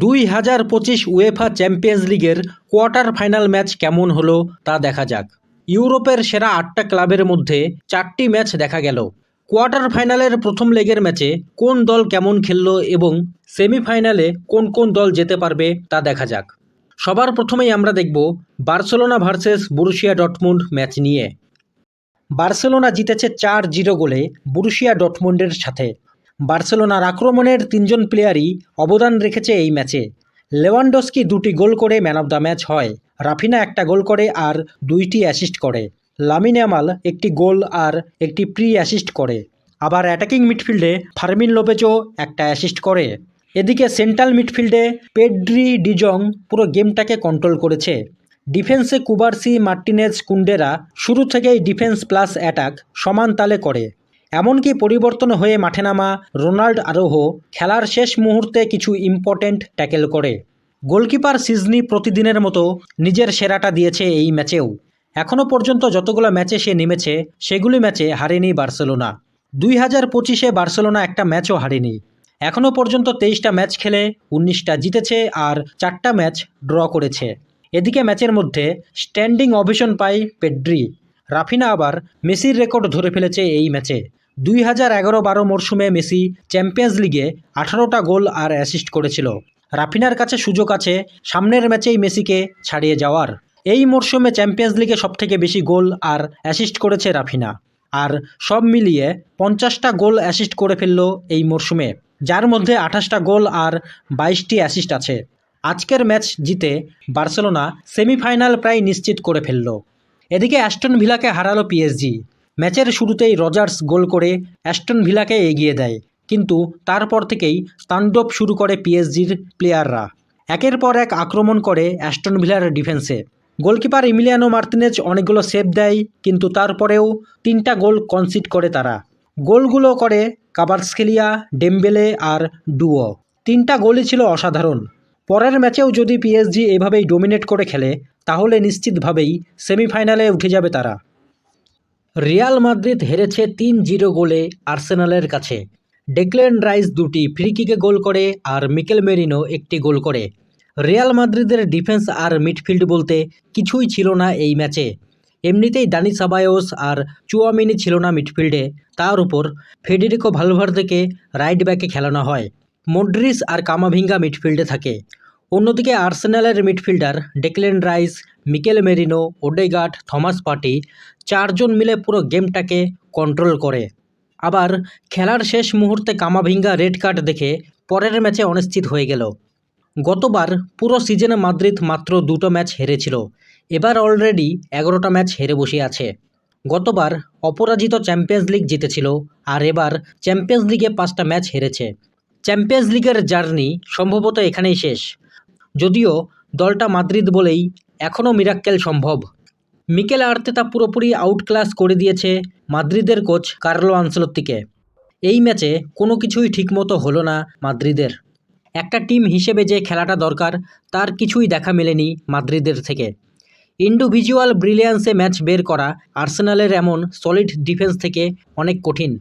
দুই হাজার পঁচিশ উয়েফা চ্যাম্পিয়ন্স লিগের কোয়ার্টার ফাইনাল ম্যাচ কেমন হলো তা দেখা যাক। ইউরোপের সেরা আটটা ক্লাবের মধ্যে চারটি ম্যাচ দেখা গেল। কোয়ার্টার ফাইনালের প্রথম লেগের ম্যাচে কোন দল কেমন খেলল এবং সেমিফাইনালে কোন কোন দল যেতে পারবে তা দেখা যাক। সবার প্রথমেই আমরা দেখব Barcelona versus Borussia Dortmund match নিয়ে। বার্সেলোনা জিতেছে চার জিরো গোলে বুরুশিয়া ডটমুন্ডের সাথে। বার্সেলোনার আক্রমণের তিনজন প্লেয়ারই অবদান রেখেছে এই ম্যাচে। লেভানডস্কি দুটি গোল করে ম্যান অব দ্য ম্যাচ হয়, রাফিনা একটা গোল করে আর দুইটি অ্যাসিস্ট করে। লামিন ইয়ামাল একটি গোল আর একটি প্রি অ্যাসিস্ট করে। আবার অ্যাটাকিং মিডফিল্ডে ফার্মিন লোপেজও একটা অ্যাসিস্ট করে। এদিকে সেন্ট্রাল মিডফিল্ডে পেড্রি ডিজং পুরো গেমটাকে কন্ট্রোল করেছে। ডিফেন্সে কুবার্সি, মার্টিনেজ, কুন্ডেরা শুরু থেকেই ডিফেন্স প্লাস অ্যাটাক সমান তালে করে। এমনকি পরিবর্তন হয়ে মাঠে নামা রোনাল্ড আরোহ খেলার শেষ মুহূর্তে কিছু ইম্পর্ট্যান্ট ট্যাকেল করে। গোলকিপার সিজনি প্রতিদিনের মতো নিজের সেরাটা দিয়েছে এই ম্যাচেও। এখনও পর্যন্ত যতগুলো ম্যাচে সে নেমেছে, সেগুলি ম্যাচে হারেনি বার্সেলোনা। দুই হাজার পঁচিশে বার্সেলোনা একটা ম্যাচও হারেনি। এখনও পর্যন্ত তেইশটা ম্যাচ খেলে উনিশটা জিতেছে আর চারটা ম্যাচ ড্র করেছে। এদিকে ম্যাচের মধ্যে স্ট্যান্ডিং অভিশন পায় পেড্রি। রাফিনা আবার মেসির রেকর্ড ধরে ফেলেছে এই ম্যাচে। দুই হাজার এগারো বারো মরশুমে মেসি চ্যাম্পিয়ন্স লিগে আঠারোটা গোল আর অ্যাসিস্ট করেছিল। রাফিনার কাছে সুযোগ আছে, সামনের ম্যাচেই মেসিকে ছাড়িয়ে যাওয়ার। এই মরশুমে চ্যাম্পিয়ন্স লিগে সবথেকে বেশি গোল আর অ্যাসিস্ট করেছে রাফিনা। আর সব মিলিয়ে পঞ্চাশটা গোল অ্যাসিস্ট করে ফেলল এই মরশুমে, যার মধ্যে আঠাশটা গোল আর বাইশটি অ্যাসিস্ট আছে। আজকের ম্যাচ জিতে বার্সেলোনা সেমিফাইনাল প্রায় নিশ্চিত করে ফেলল। এদিকে অ্যাস্টন ভিলাকে হারালো পিএসজি। ম্যাচের শুরুতেই রজার্স গোল করে অ্যাস্টন ভিলাকে এগিয়ে দেয়, কিন্তু তারপর থেকেই তাণ্ডব শুরু করে পিএসজির প্লেয়াররা। একের পর এক আক্রমণ করে অ্যাস্টন ভিলার ডিফেন্সে। গোলকিপার ইমিলিয়ানো মার্তিনেজ অনেকগুলো সেভ দেয়, কিন্তু তারপরেও তিনটা গোল কনসিড করে তারা। গোলগুলো করে কাবার্সকেলিয়া ডেম্বেলে আর ডুও তিনটা গোলই ছিল অসাধারণ। পরের ম্যাচেও যদি পিএসজি এভাবেই ডোমিনেট করে খেলে, তাহলে নিশ্চিতভাবেই সেমিফাইনালে উঠে যাবে তারা। রিয়াল মাদ্রিদ হেরেছে তিন জিরো গোলে আর্সেনালের কাছে। ডেকলেন রাইস দুটি ফ্রিকিকে গোল করে আর মিকেল মেরিনো একটি গোল করে। রিয়াল মাদ্রিদের ডিফেন্স আর মিডফিল্ড বলতে কিছুই ছিল না এই ম্যাচে। এমনিতেই দানি সাবায়োস আর চুয়ামিনি ছিল না মিডফিল্ডে। তার উপর ফেডেরিকো ভালভার্দেকে রাইট ব্যাকে খেলানো হয়। মডরিস আর কামাভিঙ্গা মিডফিল্ডে থাকে। অন্যদিকে আর্সেনালের midfielder Declan Rice Mikel Merino, Odegaard, Thomas Partey চারজন মিলে পুরো গেমটাকে কন্ট্রোল করে। আবার খেলার শেষ মুহূর্তে কামাভিঙ্গা রেড কার্ড দেখে পরের ম্যাচে অনিশ্চিত হয়ে গেল। গতবার পুরো সিজনে মাদ্রিদ মাত্র দুটো ম্যাচ হেরেছিল। এবার অলরেডি এগারোটা ম্যাচ হেরে বসে আছে। গতবার অপরাজিত চ্যাম্পিয়ন্স লিগ জিতেছিল, আর এবার চ্যাম্পিয়ন্স লিগে পাঁচটা ম্যাচ হেরেছে। চ্যাম্পিয়ন্স লিগের জার্নি সম্ভবত এখানেই শেষ। যদিও দলটা মাদ্রিদ বলেই এখনও মিরাক্কেল সম্ভব। মিকেল আর্তেতা পুরোপুরি আউটক্লাস করে দিয়েছে মাদ্রিদের কোচ কার্লো আনসেলত্তিকে। এই ম্যাচে কোনো কিছুই ঠিকমতো হলো না মাদ্রিদের। একটা টিম হিসেবে যে খেলাটা দরকার, তার কিছুই দেখা মেলেনি মাদ্রিদের থেকে। ইন্ডিভিজুয়াল ব্রিলিয়ান্সে ম্যাচ বের করা আর্সেনালের এমন সলিড ডিফেন্স থেকে অনেক কঠিন।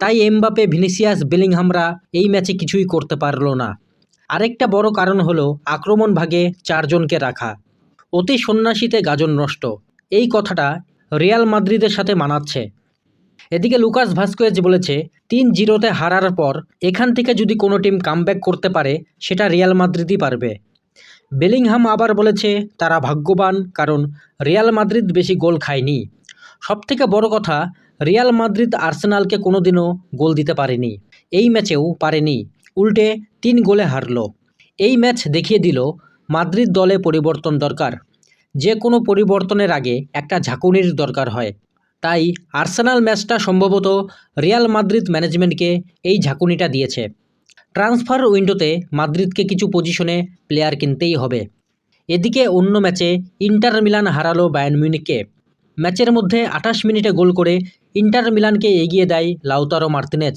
তাই এমবাপে ভিনিসিয়াস, বেলিংহামরা এই ম্যাচে কিছুই করতে পারল না। আরেকটা বড় কারণ হলো আক্রমণ ভাগে চারজনকে রাখা। অতি সন্ন্যাসীতে গাজন নষ্ট। এই কথাটা রিয়াল মাদ্রিদের সাথে মানাচ্ছে। এদিকে লুকাস ভাস্কোয়েজ বলেছে, তিন জিরোতে হারার পর এখান থেকে যদি কোনো টিম কামব্যাক করতে পারে, সেটা রিয়াল মাদ্রিদই পারবে। বেলিংহাম আবার বলেছে, তারা ভাগ্যবান, কারণ রিয়াল মাদ্রিদ বেশি গোল খায়নি। সবথেকে বড় কথা, রিয়াল মাদ্রিদ আর্সেনালকে কোনোদিনও গোল দিতে পারেনি। এই ম্যাচেও পারেনি। উল্টে তিন গোলে হারল। এই ম্যাচ দেখিয়ে দিল মাদ্রিদ দলে পরিবর্তন দরকার। যে কোনো পরিবর্তনের আগে একটা ঝাঁকুনির দরকার হয়। তাই আর্সেনাল ম্যাচটা সম্ভবত রিয়াল মাদ্রিদ ম্যানেজমেন্টকে এই ঝাঁকুনিটা দিয়েছে। ট্রান্সফার উইন্ডোতে মাদ্রিদকে কিছু পজিশনে প্লেয়ার কিনতেই হবে। এদিকে অন্য ম্যাচে ইন্টার মিলান হারালো বায়ান মিউনিককে ম্যাচের মধ্যে আঠাশ মিনিটে গোল করে ইন্টার মিলানকে এগিয়ে দেয় লাউতারো মার্তিনেজ।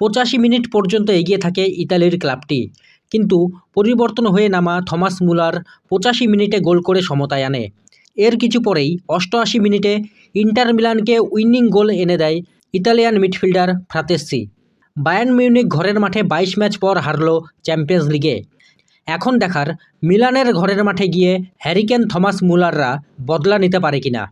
পঁচাশি মিনিট পর্যন্ত এগিয়ে থাকে ইতালির ক্লাবটি। কিন্তু পরিবর্তন হয়ে নামা থমাস মুলার পঁচাশি মিনিটে গোল করে সমতায় আনে। এর কিছু পরেই অষ্টআশি মিনিটে ইন্টার মিলানকে উইনিং গোল এনে দেয় Italian midfielder Frattesi. Bayern Munich ঘরের মাঠে বাইশ ম্যাচ পর হারল চ্যাম্পিয়ন্স লিগে। এখন দেখার মিলানের ঘরের মাঠে গিয়ে হ্যারিকেন থমাস মুলাররা বদলা নিতে পারে কিনা।